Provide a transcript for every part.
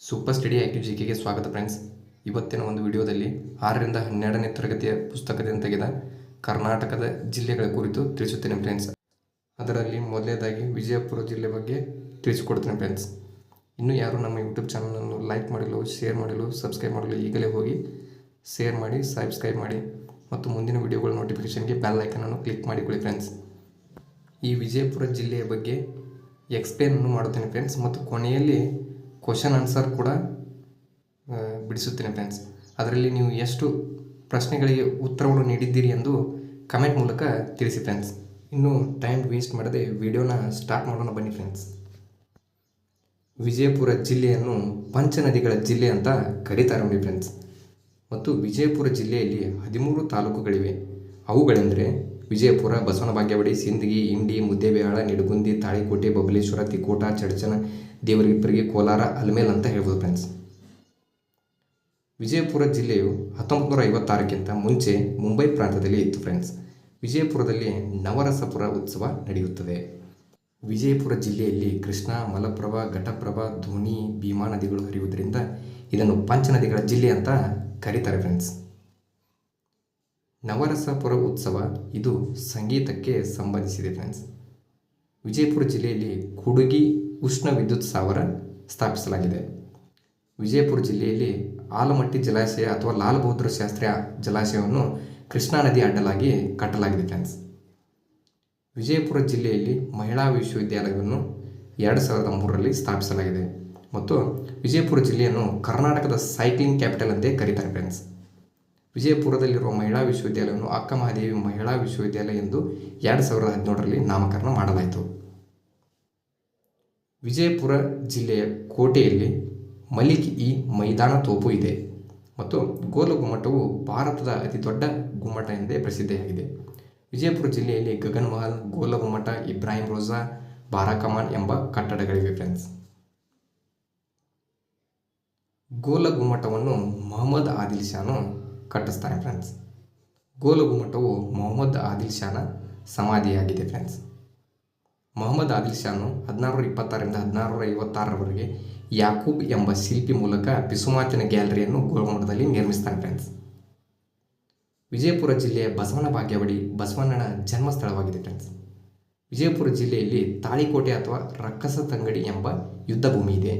Super study active G ಕೆಗೆ ಸ್ವಾಗತ friends ಇವತ್ತಿನ ಒಂದು ವಿಡಿಯೋದಲ್ಲಿ ಆರರಿಂದ ಹನ್ನೆರಡನೇ ತರಗತಿಯ ಪುಸ್ತಕದಿಂದ ತೆಗೆದ ಕರ್ನಾಟಕದ ಜಿಲ್ಲೆಗಳ ಕುರಿತು ತಿಳಿಸುತ್ತೇನೆ ಫ್ರೆಂಡ್ಸ್ ಅದರಲ್ಲಿ ಮೊದಲನೇದಾಗಿ ವಿಜಯಪುರ ಜಿಲ್ಲೆ ಬಗ್ಗೆ ತಿಳಿಸಿಕೊಡ್ತೇನೆ ಫ್ರೆಂಡ್ಸ್ ಇನ್ನೂ ಯಾರು ನಮ್ಮ ಯೂಟ್ಯೂಬ್ ಚಾನಲನ್ನು ಲೈಕ್ ಮಾಡಲು ಶೇರ್ ಮಾಡಲು ಸಬ್ಸ್ಕ್ರೈಬ್ ಮಾಡಲು ಈಗಲೇ ಹೋಗಿ ಶೇರ್ ಮಾಡಿ ಸಬ್ಸ್ಕ್ರೈಬ್ ಮಾಡಿ ಮತ್ತು ಮುಂದಿನ ವಿಡಿಯೋಗಳ ನೋಟಿಫಿಕೇಷನ್ಗೆ ಬೆಲ್ ಐಕನನ್ನು ಕ್ಲಿಕ್ ಮಾಡಿಕೊಳ್ಳಿ ಫ್ರೆಂಡ್ಸ್ ಈ ವಿಜಯಪುರ ಜಿಲ್ಲೆಯ ಬಗ್ಗೆ ಎಕ್ಸ್ಪ್ಲೇನನ್ನು ಮಾಡುತ್ತೇನೆ ಫ್ರೆಂಡ್ಸ್ ಮತ್ತು ಕೊನೆಯಲ್ಲಿ ಕ್ವಶನ್ ಆನ್ಸರ್ ಕೂಡ ಬಿಡಿಸುತ್ತೇನೆ ಫ್ರೆಂಡ್ಸ್ ಅದರಲ್ಲಿ ನೀವು ಎಷ್ಟು ಪ್ರಶ್ನೆಗಳಿಗೆ ಉತ್ತರವನ್ನು ನೀಡಿದ್ದೀರಿ ಎಂದು ಕಮೆಂಟ್ ಮೂಲಕ ತಿಳಿಸಿ ಫ್ರೆಂಡ್ಸ್ ಇನ್ನು ಟೈಮ್ ವೇಸ್ಟ್ ಮಾಡದೆ ವಿಡಿಯೋನ ಸ್ಟಾರ್ಟ್ ಮಾಡೋಣ ಬನ್ನಿ ಫ್ರೆಂಡ್ಸ್ ವಿಜಯಪುರ ಜಿಲ್ಲೆಯನ್ನು ಪಂಚನದಿಗಳ ಜಿಲ್ಲೆ ಅಂತ ಕರೀತಾರೆ ನೋಡಿ ಫ್ರೆಂಡ್ಸ್ ಮತ್ತು ವಿಜಯಪುರ ಜಿಲ್ಲೆಯಲ್ಲಿ ಹದಿಮೂರು ತಾಲೂಕುಗಳಿವೆ. ಅವುಗಳೆಂದರೆ ವಿಜಯಪುರ ಬಸವನ ಬಾಗೇವಾಡಿ ಸಿಂದಗಿ, ಇಂಡಿ, ಮುದ್ದೇಬಿಹಾಳ, ನಿಡಗುಂದಿ, ತಾಳಿಕೋಟೆ ಬಬಲೇಶ್ವರ ತಿಕೋಟ ಚಡಚನ ದೇವರಿಪ್ಪರಿಗೆ ಕೋಲಾರ, ಅಲ್ಮೇಲ್ ಅಂತ ಹೇಳ್ಬೋದು ಫ್ರೆಂಡ್ಸ್ ವಿಜಯಪುರ ಜಿಲ್ಲೆಯು ಹತ್ತೊಂಬತ್ತು ನೂರ ಐವತ್ತಾರಕ್ಕಿಂತ ಮುಂಚೆ ಮುಂಬೈ ಪ್ರಾಂತದಲ್ಲಿ ಇತ್ತು ಫ್ರೆಂಡ್ಸ್ ವಿಜಯಪುರದಲ್ಲಿ ನವರಸಪುರ ಉತ್ಸವ ನಡೆಯುತ್ತದೆ. ವಿಜಯಪುರ ಜಿಲ್ಲೆಯಲ್ಲಿ ಕೃಷ್ಣ, ಮಲಪ್ರಭಾ, ಘಟಪ್ರಭಾ, ಧೋನಿ, ಭೀಮಾ ನದಿಗಳು ಹರಿಯುವುದರಿಂದ ಇದನ್ನು ಪಂಚನದಿಗಳ ಜಿಲ್ಲೆ ಅಂತ ಕರೀತಾರೆ ಫ್ರೆಂಡ್ಸ್ ನವರಸಪುರ ಉತ್ಸವ ಇದು ಸಂಗೀತಕ್ಕೆ ಸಂಬಂಧಿಸಿದೆ ಫ್ರೆಂಡ್ಸ್ ವಿಜಯಪುರ ಜಿಲ್ಲೆಯಲ್ಲಿ ಕುಡುಗಿ ಉಷ್ಣ ವಿದ್ಯುತ್ ಸ್ಥಾವರ ಸ್ಥಾಪಿಸಲಾಗಿದೆ. ವಿಜಯಪುರ ಜಿಲ್ಲೆಯಲ್ಲಿ ಆಲಮಟ್ಟಿ ಜಲಾಶಯ ಅಥವಾ ಲಾಲ್ ಬಹದ್ದೂರ್ ಶಾಸ್ತ್ರಿ ಜಲಾಶಯವನ್ನು ಕೃಷ್ಣಾ ನದಿ ಅಡ್ಡಲಾಗಿ ಕಟ್ಟಲಾಗಿದೆ ಫ್ರೆಂಡ್ಸ್ ವಿಜಯಪುರ ಜಿಲ್ಲೆಯಲ್ಲಿ ಮಹಿಳಾ ವಿಶ್ವವಿದ್ಯಾಲಯವನ್ನು ಎರಡು ಸಾವಿರದ ಮೂರರಲ್ಲಿ ಸ್ಥಾಪಿಸಲಾಗಿದೆ. ಮತ್ತು ವಿಜಯಪುರ ಜಿಲ್ಲೆಯನ್ನು ಕರ್ನಾಟಕದ ಸೈಕ್ಲಿಂಗ್ ಕ್ಯಾಪಿಟಲ್ ಅಂತೇ ಕರೀತಾರೆ ಫ್ರೆಂಡ್ಸ್ ವಿಜಯಪುರದಲ್ಲಿರುವ ಮಹಿಳಾ ವಿಶ್ವವಿದ್ಯಾಲಯವನ್ನು ಅಕ್ಕ ಮಹಾದೇವಿ ಮಹಿಳಾ ವಿಶ್ವವಿದ್ಯಾಲಯ ಎಂದು ಎರಡು ಸಾವಿರದ ಹದಿನೇಳರಲ್ಲಿ ನಾಮಕರಣ ಮಾಡಲಾಯಿತು. ವಿಜಯಪುರ ಜಿಲ್ಲೆಯ ಕೋಟೆಯಲ್ಲಿ ಮಲಿಕ್ ಇ ಮೈದಾನ ತೋಪು ಇದೆ ಮತ್ತು ಗೋಲು ಗುಮ್ಮಟವು ಭಾರತದ ಅತಿ ದೊಡ್ಡ ಗುಮ್ಮಟ ಎಂದೇ ಪ್ರಸಿದ್ಧಿಯಾಗಿದೆ. ವಿಜಯಪುರ ಜಿಲ್ಲೆಯಲ್ಲಿ ಗಗನ್ ಮಹಲ್, ಗೋಲ ಗುಮ್ಮಟ, ಇಬ್ರಾಹಿಂ ರೋಜಾ ಬಾರಾಕಮಾನ್ ಎಂಬ ಕಟ್ಟಡಗಳಿವೆ ಫ್ರೆಂಡ್ಸ್ ಗೋಲ ಗುಮ್ಮಟವನ್ನು ಮೊಹಮ್ಮದ್ ಆದಿಲ್ ಶಾನು ಕಟ್ಟಿಸ್ತಾನೆ ಫ್ರೆಂಡ್ಸ್ ಗೋಲು ಗುಮ್ಮಟವು ಮೊಹಮ್ಮದ್ ಆದಿಲ್ ಶಾನ ಸಮಾಧಿಯಾಗಿದೆ ಫ್ರೆಂಡ್ಸ್ ಮೊಹಮ್ಮದ್ ಆದಿಲ್ ಶಾನು ಹದಿನಾರುನೂರ ಇಪ್ಪತ್ತಾರರಿಂದ ಹದಿನಾರುನೂರ ಐವತ್ತಾರರವರೆಗೆ ಯಾಕೂಬ್ ಎಂಬ ಶಿಲ್ಪಿ ಮೂಲಕ ಪಿಸುಮಾತಿನ ಗ್ಯಾಲರಿಯನ್ನು ಗೋಲುಗುಮ್ಮಟದಲ್ಲಿ ನಿರ್ಮಿಸ್ತಾನೆ ಫ್ರೆಂಡ್ಸ್ ವಿಜಯಪುರ ಜಿಲ್ಲೆಯ ಬಸವನ ಭಾಗ್ಯವಡಿ ಬಸವಣ್ಣನ ಜನ್ಮಸ್ಥಳವಾಗಿದೆ ಫ್ರೆಂಡ್ಸ್ ವಿಜಯಪುರ ಜಿಲ್ಲೆಯಲ್ಲಿ ತಾಳಿಕೋಟೆ ಅಥವಾ ರಕ್ಕಸ ತಂಗಡಿ ಎಂಬ ಯುದ್ಧ ಭೂಮಿ ಇದೆ.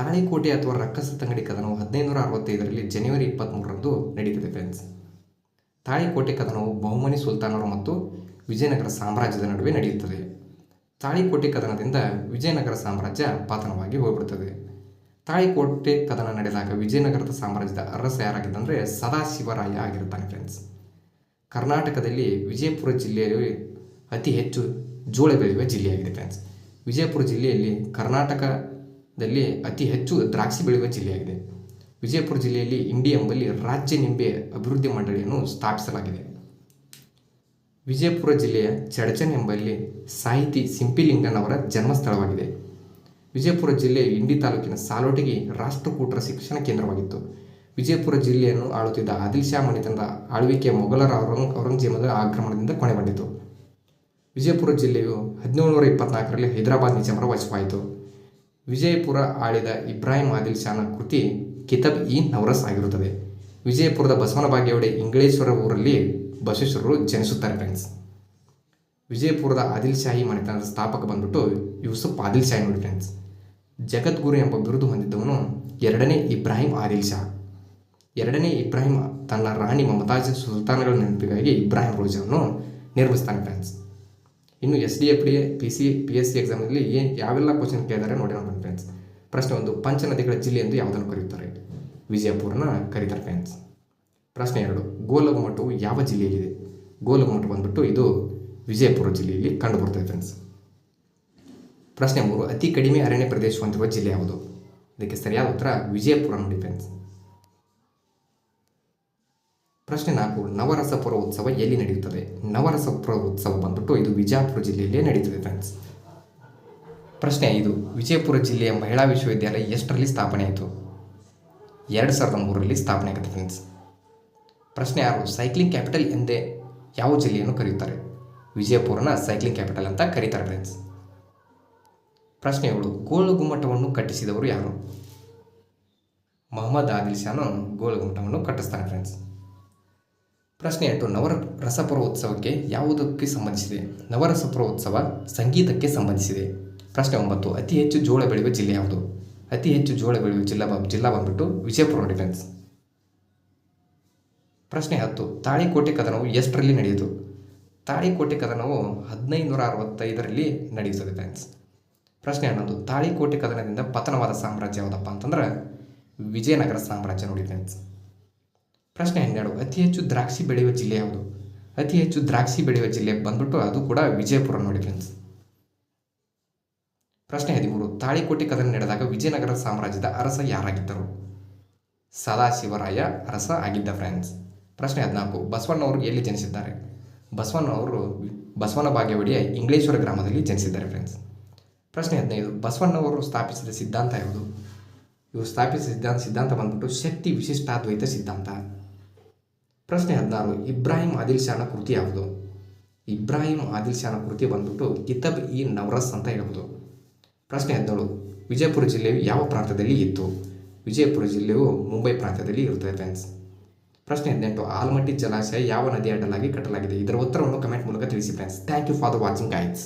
ತಾಳಿಕೋಟೆ ಅಥವಾ ರಕ್ಕಸ ತಂಗಡಿ ಕದನವು ಹದಿನೈದು ನೂರ ಅರವತ್ತೈದರಲ್ಲಿ ಜನವರಿ ಇಪ್ಪತ್ತ್ಮೂರರಂದು ನಡೀತದೆ ಫ್ರೆಂಡ್ಸ್ ತಾಳಿಕೋಟೆ ಕದನವು ಬಹುಮನಿ ಸುಲ್ತಾನರು ಮತ್ತು ವಿಜಯನಗರ ಸಾಮ್ರಾಜ್ಯದ ನಡುವೆ ನಡೆಯುತ್ತದೆ. ತಾಳಿಕೋಟೆ ಕದನದಿಂದ ವಿಜಯನಗರ ಸಾಮ್ರಾಜ್ಯ ಪತನವಾಗಿ ಹೋಗ್ಬಿಡ್ತದೆ. ತಾಳಿಕೋಟೆ ಕದನ ನಡೆದಾಗ ವಿಜಯನಗರದ ಸಾಮ್ರಾಜ್ಯದ ಅರಸ ಯಾರಾಗಿದ್ದಂದರೆ ಸದಾಶಿವರಾಯ ಆಗಿರ್ತಾನೆ ಫ್ರೆಂಡ್ಸ್ ಕರ್ನಾಟಕದಲ್ಲಿ ವಿಜಯಪುರ ಜಿಲ್ಲೆಯಲ್ಲಿ ಅತಿ ಹೆಚ್ಚು ಜೋಳ ಬೆಳೆಯುವ ಜಿಲ್ಲೆಯಾಗಿದೆ ಫ್ರೆಂಡ್ಸ್ ವಿಜಯಪುರ ಜಿಲ್ಲೆಯಲ್ಲಿ ಕರ್ನಾಟಕದಲ್ಲಿ ಅತಿ ಹೆಚ್ಚು ದ್ರಾಕ್ಷಿ ಬೆಳೆಯುವ ಜಿಲ್ಲೆಯಾಗಿದೆ. ವಿಜಯಪುರ ಜಿಲ್ಲೆಯಲ್ಲಿ ಇಂಡಿ ಎಂಬಲ್ಲಿ ರಾಜ್ಯ ನಿಂಬೆ ಅಭಿವೃದ್ಧಿ ಮಂಡಳಿಯನ್ನು ಸ್ಥಾಪಿಸಲಾಗಿದೆ. ವಿಜಯಪುರ ಜಿಲ್ಲೆಯ ಚಡಚನ್ ಎಂಬಲ್ಲಿ ಸಾಹಿತಿ ಸಿಂಪಿಲಿಂಗನ್ ಅವರ ಜನ್ಮಸ್ಥಳವಾಗಿದೆ. ವಿಜಯಪುರ ಜಿಲ್ಲೆ ಇಂಡಿ ತಾಲೂಕಿನ ಸಾಲೋಟಿಗೆ ರಾಷ್ಟ್ರಕೂಟರ ಶಿಕ್ಷಣ ಕೇಂದ್ರವಾಗಿತ್ತು. ವಿಜಯಪುರ ಜಿಲ್ಲೆಯನ್ನು ಆಳುತ್ತಿದ್ದ ಆದಿಲ್ ಶಾ ಮನೆತನದ ಆಳ್ವಿಕೆಯ ಮೊಘಲರ ಔರಂಗ್, ಔರಂಗಜೇಬದ ಆಕ್ರಮಣದಿಂದ ಕೊನೆಗೊಂಡಿತು. ವಿಜಯಪುರ ಜಿಲ್ಲೆಯು ಹದಿನೇಳು ನೂರ ಇಪ್ಪತ್ನಾಲ್ಕರಲ್ಲಿ ಹೈದರಾಬಾದ್ ನಿಜಾಮರ ವಶವಾಯಿತು. ವಿಜಯಪುರ ಆಳಿದ ಇಬ್ರಾಹಿಂ ಆದಿಲ್ ಶಾನ ಕೃತಿ ಕಿತಬ್ ಇ ನವರಸ್ ಆಗಿರುತ್ತದೆ. ವಿಜಯಪುರದ ಬಸವನ ಬಾಗೇವಾಡಿ ಇಂಗಳೇಶ್ವರ ಊರಲ್ಲಿ ಬಸವೇಶ್ವರರು ಜನಿಸುತ್ತಾರೆ ಫ್ರೆಂಡ್ಸ್ ವಿಜಯಪುರದ ಆದಿಲ್ ಶಾಹಿ ಮನೆತನದ ಸ್ಥಾಪಕ ಬಂದ್ಬಿಟ್ಟು ಯೂಸುಫ್ ಆದಿಲ್ ಶಾಹಿ ನೋಡಿ ಫ್ರೆಂಡ್ಸ್ ಜಗದ್ಗುರು ಎಂಬ ಬಿರುದು ಹೊಂದಿದ್ದವನು ಎರಡನೇ ಇಬ್ರಾಹಿಂ ಆದಿಲ್ ಶಾ. ಎರಡನೇ ಇಬ್ರಾಹಿಂ ತನ್ನ ರಾಣಿ ಮಮತಾಜ್ ಸುಲ್ತಾನಗಳ ನೆನಪಿಗಾಗಿ ಇಬ್ರಾಹಿಂ ರೋಜಾವನ್ನು ನಿರ್ಮಿಸ್ತಾನೆ ಫ್ರೆಂಡ್ಸ್ ಇನ್ನು S D F D P C P S C ಎಕ್ಸಾಮಲ್ಲಿ ಏನು ಯಾವೆಲ್ಲ ಕ್ವಶನ್ ಕೇಳಿದ್ದಾರೆ ನೋಡೋಣ ಬನ್ನಿ ಫ್ರೆಂಡ್ಸ್ ಪ್ರಶ್ನೆ ಒಂದು ಪಂಚನದಿಗಳ ಜಿಲ್ಲೆ ಎಂದು ಯಾವುದನ್ನು ಕರೆಯುತ್ತಾರೆ? ವಿಜಯಪುರನ ಕರೀತಾರೆ ಫ್ರೆಂಡ್ಸ್ ಪ್ರಶ್ನೆ ಎರಡು ಗೋಲಗುಮಟವು ಯಾವ ಜಿಲ್ಲೆಯಲ್ಲಿದೆ? ಗೋಲಗುಮಟ ಬಂದ್ಬಿಟ್ಟು ಇದು ವಿಜಯಪುರ ಜಿಲ್ಲೆಯಲ್ಲಿ ಕಂಡುಬರ್ತದೆ ಫ್ರೆಂಡ್ಸ್ ಪ್ರಶ್ನೆ ಮೂರು, ಅತಿ ಕಡಿಮೆ ಅರಣ್ಯ ಪ್ರದೇಶ ಹೊಂದಿರುವ ಜಿಲ್ಲೆ ಯಾವುದು? ಇದಕ್ಕೆ ಸರಿಯಾದ ಉತ್ತರ ವಿಜಯಪುರ ನೋಡಿ ಫ್ರೆಂಡ್ಸ್ ಪ್ರಶ್ನೆ ನಾಲ್ಕು, ನವರಸಪುರ ಉತ್ಸವ ಎಲ್ಲಿ ನಡೆಯುತ್ತದೆ? ನವರಸಪುರ ಉತ್ಸವ ಬಂದ್ಬಿಟ್ಟು ಇದು ವಿಜಯಪುರ ಜಿಲ್ಲೆಯಲ್ಲೇ ನಡೆಯುತ್ತದೆ ಫ್ರೆಂಡ್ಸ್ ಪ್ರಶ್ನೆ ಐದು, ವಿಜಯಪುರ ಜಿಲ್ಲೆಯ ಮಹಿಳಾ ವಿಶ್ವವಿದ್ಯಾಲಯ ಎಷ್ಟರಲ್ಲಿ ಸ್ಥಾಪನೆ ಆಯಿತು? ಎರಡು ಸಾವಿರದ ಮೂರರಲ್ಲಿ ಸ್ಥಾಪನೆ ಆಗುತ್ತೆ ಫ್ರೆಂಡ್ಸ್ ಪ್ರಶ್ನೆ ಆರು ಸೈಕ್ಲಿಂಗ್ ಕ್ಯಾಪಿಟಲ್ ಎಂದೇ ಯಾವ ಜಿಲ್ಲೆಯನ್ನು ಕರೆಯುತ್ತಾರೆ? ವಿಜಯಪುರನ ಸೈಕ್ಲಿಂಗ್ ಕ್ಯಾಪಿಟಲ್ ಅಂತ ಕರೀತಾರೆ ಫ್ರೆಂಡ್ಸ್ ಪ್ರಶ್ನೆ ಏಳು, ಗೋಳು ಗುಮ್ಮಟವನ್ನು ಕಟ್ಟಿಸಿದವರು ಯಾರು? ಮೊಹಮ್ಮದ್ ಆದಿಲ್ ಶಾನು ಗೋಳಗುಮಟವನ್ನು ಕಟ್ಟಿಸ್ತಾನೆ ಫ್ರೆಂಡ್ಸ್ ಪ್ರಶ್ನೆ ಎಂಟು ನವರ ರಸಪುರ ಉತ್ಸವಕ್ಕೆ ಯಾವುದಕ್ಕೆ ಸಂಬಂಧಿಸಿದೆ? ನವರಸಪುರ ಉತ್ಸವ ಸಂಗೀತಕ್ಕೆ ಸಂಬಂಧಿಸಿದೆ. ಪ್ರಶ್ನೆ ಒಂಬತ್ತು, ಅತಿ ಹೆಚ್ಚು ಜೋಳ ಬೆಳೆಯುವ ಜಿಲ್ಲೆ ಯಾವುದು? ಅತಿ ಹೆಚ್ಚು ಜೋಳ ಬೆಳೆಯುವ ಜಿಲ್ಲಾ ಜಿಲ್ಲಾ ಬಂದ್ಬಿಟ್ಟು ವಿಜಯಪುರ ಡಿಫೆನ್ಸ್ ಪ್ರಶ್ನೆ ಹತ್ತು, ತಾಳಿಕೋಟೆ ಕದನವು ಎಷ್ಟರಲ್ಲಿ ನಡೆಯಿತು ತಾಳಿಕೋಟೆ ಕದನವು ಹದಿನೈದುನೂರ ಅರವತ್ತೈದರಲ್ಲಿ ನಡೆಯುತ್ತದೆ ಫ್ರೆಂಡ್ಸ್ ಪ್ರಶ್ನೆ ಹನ್ನೊಂದು, ತಾಳಿಕೋಟೆ ಕದನದಿಂದ ಪತನವಾದ ಸಾಮ್ರಾಜ್ಯ ಯಾವುದಪ್ಪ ಅಂತಂದ್ರೆ ವಿಜಯನಗರ ಸಾಮ್ರಾಜ್ಯ ನೋಡಿ ಫ್ರೆಂಡ್ಸ್ ಪ್ರಶ್ನೆ ಹನ್ನೆರಡು, ಅತಿ ಹೆಚ್ಚು ದ್ರಾಕ್ಷಿ ಬೆಳೆಯುವ ಜಿಲ್ಲೆ ಯಾವುದು? ಅತಿ ಹೆಚ್ಚು ದ್ರಾಕ್ಷಿ ಬೆಳೆಯುವ ಜಿಲ್ಲೆ ಬಂದ್ಬಿಟ್ಟು ಅದು ಕೂಡ ವಿಜಯಪುರ ನೋಡಿ ಫ್ರೆಂಡ್ಸ್ ಪ್ರಶ್ನೆ ಹದಿಮೂರು, ತಾಳಿಕೋಟೆ ಕದನ ನಡೆದಾಗ ವಿಜಯನಗರ ಸಾಮ್ರಾಜ್ಯದ ಅರಸ ಯಾರಾಗಿದ್ದರು? ಸದಾಶಿವರಾಯ ಅರಸ ಆಗಿದ್ದ ಫ್ರೆಂಡ್ಸ್ ಪ್ರಶ್ನೆ ಹದಿನಾಲ್ಕು ಬಸವಣ್ಣವರು ಎಲ್ಲಿ ಜನಿಸಿದ್ದಾರೆ? ಬಸವಣ್ಣವರು ಬಸವನ ಬಾಗೇವಾಡಿಯ ಇಂಗ್ಲೇಶ್ವರ ಗ್ರಾಮದಲ್ಲಿ ಜನಿಸಿದ್ದಾರೆ ಫ್ರೆಂಡ್ಸ್ ಪ್ರಶ್ನೆ ಹದಿನೈದು ಬಸವಣ್ಣವರು ಸ್ಥಾಪಿಸಿದ ಸಿದ್ಧಾಂತ ಯಾವುದು? ಇವರು ಸ್ಥಾಪಿಸಿದ ಸಿದ್ಧಾಂತ ಸಿದ್ಧಾಂತ ಬಂದ್ಬಿಟ್ಟು ಶಕ್ತಿ ವಿಶಿಷ್ಟಾದ್ವೈತ ಸಿದ್ಧಾಂತ. ಪ್ರಶ್ನೆ ಹದಿನಾರು, ಇಬ್ರಾಹಿಂ ಆದಿಲ್ ಶಾನ ಕೃತಿ ಯಾವುದು? ಇಬ್ರಾಹಿಂ ಆದಿಲ್ ಶಾನ ಕೃತಿ ಬಂದ್ಬಿಟ್ಟು ಕಿತಬ್ ಇ ನವರಸ್ ಅಂತ ಹೇಳ್ಬೋದು. ಪ್ರಶ್ನೆ ಹದಿನೇಳು, ವಿಜಯಪುರ ಜಿಲ್ಲೆಯು ಯಾವ ಪ್ರಾಂತ್ಯದಲ್ಲಿ ಇತ್ತು? ವಿಜಯಪುರ ಜಿಲ್ಲೆಯು ಮುಂಬೈ ಪ್ರಾಂತ್ಯದಲ್ಲಿ ಇರುತ್ತದೆ ಫ್ರೆಂಡ್ಸ್ ಪ್ರಶ್ನೆ ಹದಿನೆಂಟು, ಆಲ್ಮಟ್ಟಿ ಜಲಾಶಯ ಯಾವ ನದಿಯ ಅಡ್ಡಲಾಗಿ ಕಟ್ಟಲಾಗಿದೆ? ಇದರ ಉತ್ತರವನ್ನು ಕಮೆಂಟ್ ಮೂಲಕ ತಿಳಿಸಿ friends thank you for the watching guides